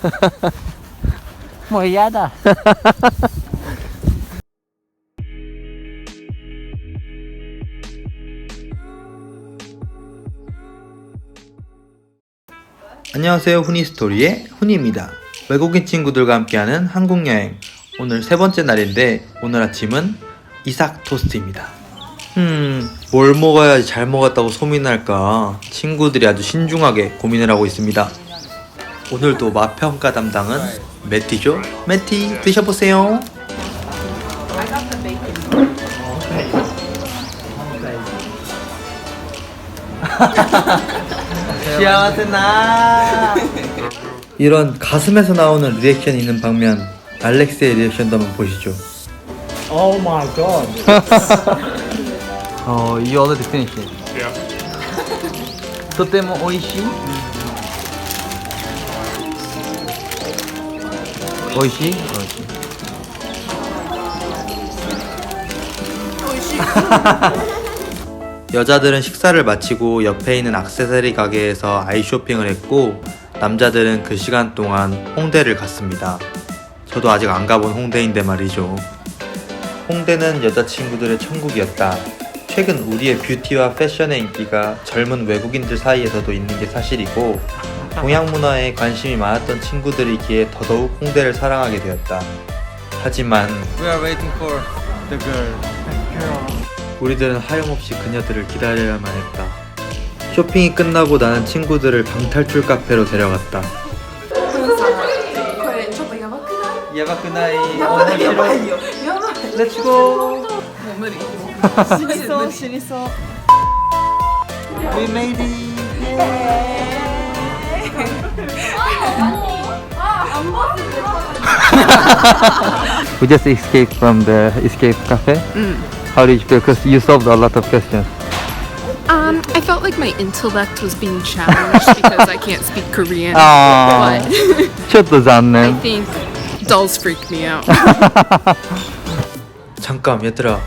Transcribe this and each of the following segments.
뭐 야다. 안녕하세요. 후니스토리의 훈이입니다. 외국인 친구들과 함께하는 한국 여행. 오늘 세 번째 날인데 오늘 아침은 이삭 토스트입니다. 음 뭘 먹어야지 잘 먹었다고 소문날까? 친구들이 아주 신중하게 고민을 하고 있습니다 오늘도 맛평가 담당은 매티죠? 매티 드셔보세요 시아와세나 이런 가슴에서 나오는 리액션이 있는 방면 알렉스의 리액션도 한번 보시죠 Oh my god. 어, you already finished it. Yeah. とても美味しい 美味しい美味しい 여자들은 식사를 마치고 옆에 있는 액세서리 가게에서 아이 쇼핑을 했고 남자들은 그 시간 동안 홍대를 갔습니다. 저도 아직 안 가본 홍대인데 말이죠. 홍대는 여자친구들의 천국이었다. 최근 우리의 뷰티와 패션의 인기가 젊은 외국인들 사이에서도 있는 게 사실이고 동양 문화에 관심이 많았던 친구들이기에 더더욱 홍대를 사랑하게 되었다. 하지만 We are waiting for the girl. 우리들은 하염없이 그녀들을 기다려야만 했다. 쇼핑이 끝나고 나는 친구들을 방탈출 카페로 데려갔다. これちょっとやばくない 야바쿠나이 やばいやばいよやばい 렛츠고 もう無理死にそう死にそう We made it We just escaped from the escape cafe. How did you feel? Because you solved a lot of questions. Um, I felt like my intellect was being challenged because I can't speak Korean. 아, But ちょっと I 残念. think dolls freak me out. 잠깐 얘들아,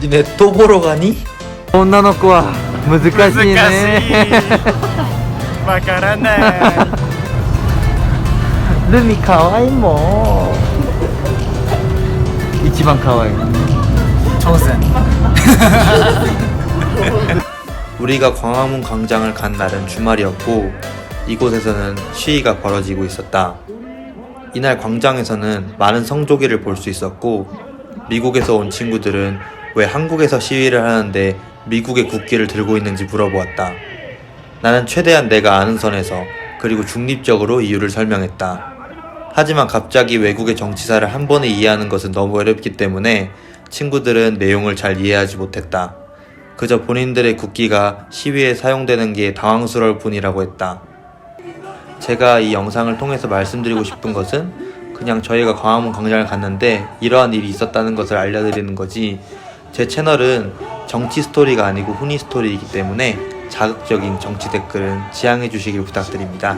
니네 또 보러 가니? 女の子は難しいね。わからない。 ルミ可愛いもん。一番可愛い。 우리가 광화문 광장을 간 날은 주말이었고 이곳에서는 시위가 벌어지고 있었다. 이날 광장에서는 많은 성조기를 볼 수 있었고 미국에서 온 친구들은 왜 한국에서 시위를 하는데 미국의 국기를 들고 있는지 물어보았다. 나는 최대한 내가 아는 선에서 그리고 중립적으로 이유를 설명했다. 하지만 갑자기 외국의 정치사를 한 번에 이해하는 것은 너무 어렵기 때문에 친구들은 내용을 잘 이해하지 못했다. 그저 본인들의 국기가 시위에 사용되는 게 당황스러울 뿐이라고 했다. 제가 이 영상을 통해서 말씀드리고 싶은 것은 그냥 저희가 광화문 광장을 갔는데 이러한 일이 있었다는 것을 알려드리는 거지 제 채널은 정치 스토리가 아니고 훈이 스토리이기 때문에 자극적인 정치 댓글은 지양해 주시길 부탁드립니다.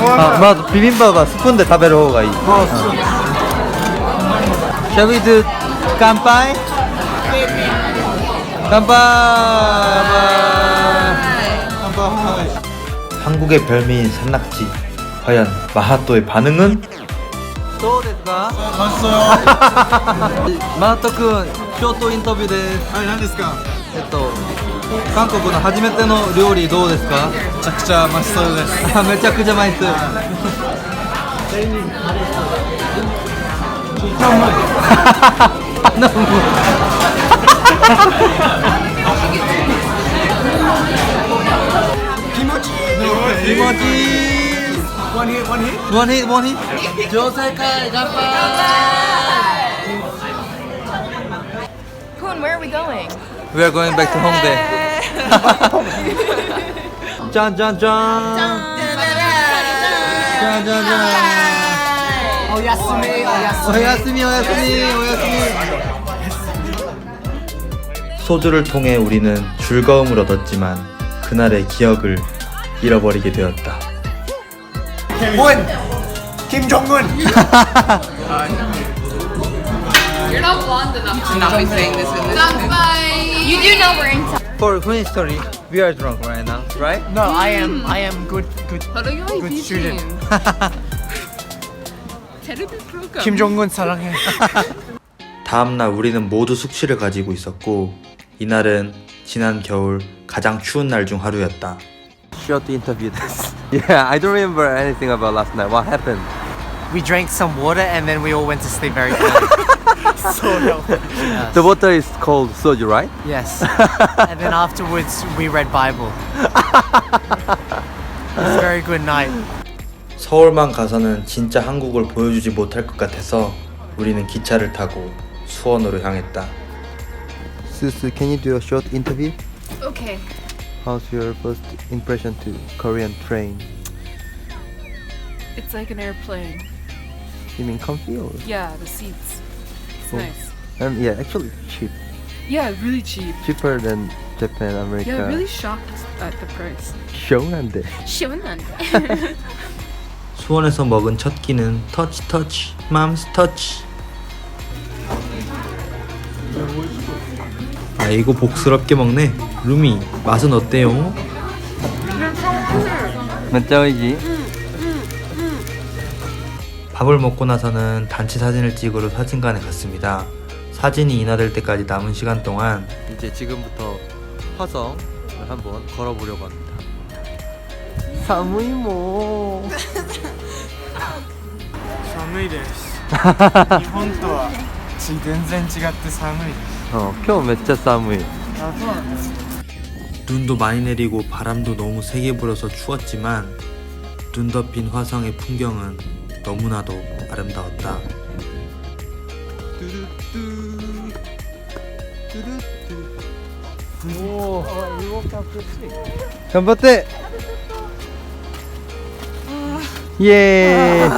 아, 맞아. 비빔밥은 스푼で 食べる方がいい. Shall we do 간파이? 간파이! 한국의 별미인 산낙지. 과연 마하토의 반응은? どうですかマート君、ショートインタビューです。はい、何ですか？えっと、 韓国の初めての料理どうですか？めちゃくちゃ美味しそうです。あ めちゃくちゃマイス頼む。気持ちいい。気持ちいい where are we going? We're going back to 홍대. 짠짠짠. 짠짠짠. 오야스미 오야스미 오야스미 오야스미. 소주를 통해 우리는 즐거움을 얻었지만 그날의 기억을 잃어버리게 되었다. 문 김종문. not blonde enough to not be saying this in this. Bye. You do know we're in town. For funny story, we are drunk right now, right? No, I am. I am good. Good. Good student. Terrible program. 김종군 사랑해. 다음날 우리는 모두 숙취를 가지고 있었고 이날은 지난 겨울 가장 추운 날 중 하루였다. Short interview this. yeah, I don't remember anything about last night. What happened? We drank some water and then we all went to sleep very early. So healthy. The water is called soju, right? Yes. and then afterwards we read Bible. it was a very good night. 서울만 가서는 진짜 한국을 보여주지 못할 것 같아서 우리는 기차를 타고 수원으로 향했다. Susu, can you do a short interview? Okay. How's your first impression to Korean train? It's like an airplane. You mean comfy or? Yeah, the seats. Oh. nice. Um, yeah, actually cheap. Yeah, really cheap. Cheaper than Japan, America. Yeah, really shocked at the price. 시원한데. 시원한데. 수원에서 먹은 첫 끼는 터치 터치 맘스 터치 아이고 복스럽게 먹네 루미 맛은 어때요? 맨짜오이지. 밥을 먹고 나서는 단체 사진을 찍으러 사진관에 갔습니다 사진이 인화될 때까지 남은 시간 동안 이제 지금부터 화성을 한번 걸어보려고 합니다. 사무이모. 寒いです。日本とは全然違って寒いです。 어, 今日めっちゃ寒い. 눈도 많이 내리고 바람도 너무 세게 불어서 추웠지만 눈 덮인 화성의 풍경은 너무나도 아름다웠다. 간바테. 예.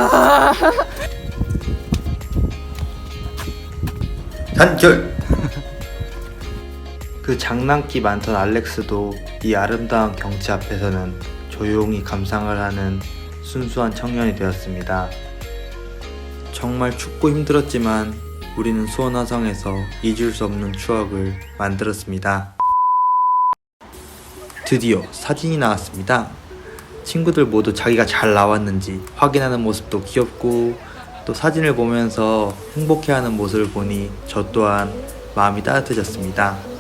단결! 그 장난기 많던 알렉스도 이 아름다운 경치 앞에서는 조용히 감상을 하는 순수한 청년이 되었습니다. 정말 춥고 힘들었지만 우리는 수원 화성에서 잊을 수 없는 추억을 만들었습니다. 드디어 사진이 나왔습니다. 친구들 모두 자기가 잘 나왔는지 확인하는 모습도 귀엽고 또 사진을 보면서 행복해하는 모습을 보니 저 또한 마음이 따뜻해졌습니다.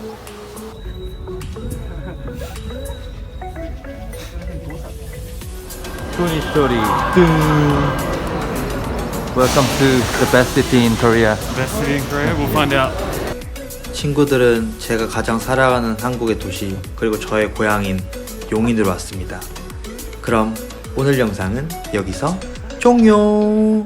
Funny story. Welcome to the best city in Korea. Best city in Korea? We'll find out. 친구들은 제가 가장 사랑하는 한국의 도시 그리고 저의 고향인 용인으로 왔습니다. 그럼 오늘 영상은 여기서 종료!